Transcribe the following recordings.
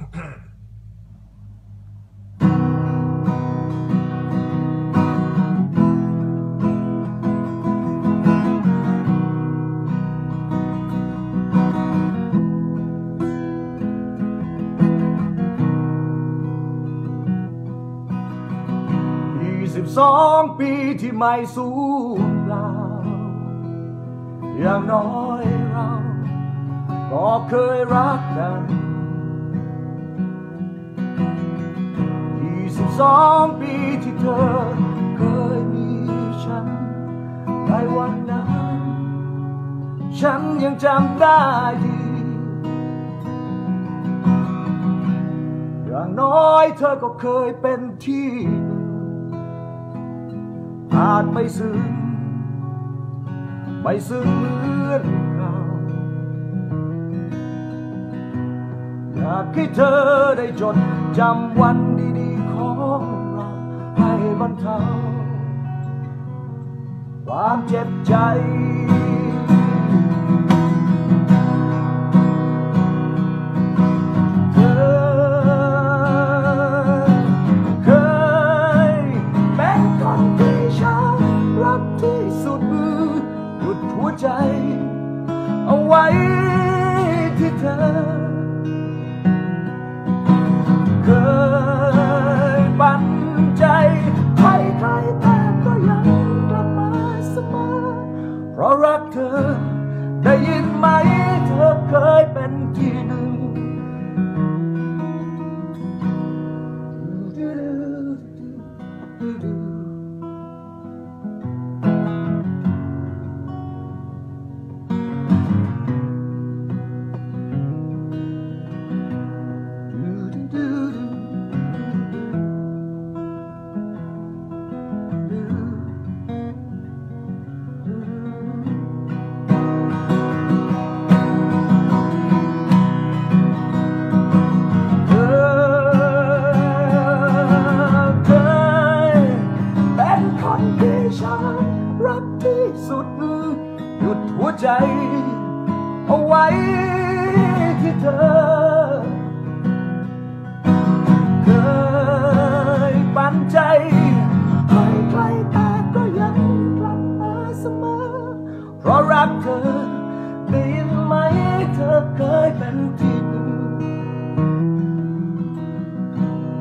สิบสองปีที่ไม่สูญเปล่าอย่างน้อยเรา ก็เคยรักกัน สองปีที่เธอเคยมีฉันในวันนั้น ฉันยังจำได้ดีอย่างน้อยเธอก็เคยเป็นที่อาจไม่ซึ้งไม่ซึ้งเหมือนเราอยากให้เธอได้จดจำวัน บรรเทาความเจ็บใจเธอเคยเป็นคนที่ฉันรักที่สุดหยุดหัวใจเอาไว้ที่เธอ อ ได้ยินไหมเธอเคยเป็นที่หนึ่ง เอาไว้ที่เธอ เคยปันใจให้ใครแต่ก็ยังกลับมาเสมอ เพราะรักเธอได้ยินไหมเธอเคยเป็นที่หนึ่ง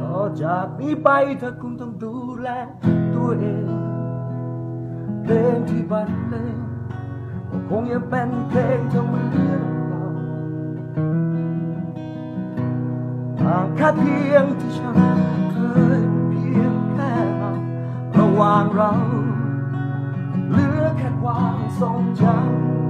ต่อจากนี้ไปเธอคงต้องดูแลตัวเองเพลงที่บรรเลง คงยังเป็นเพลงเธอเหมือนเราห่างแค่เพียงที่ฉันเคยเพียงแค่เราระหว่างเราเหลือแค่ความทรงจำ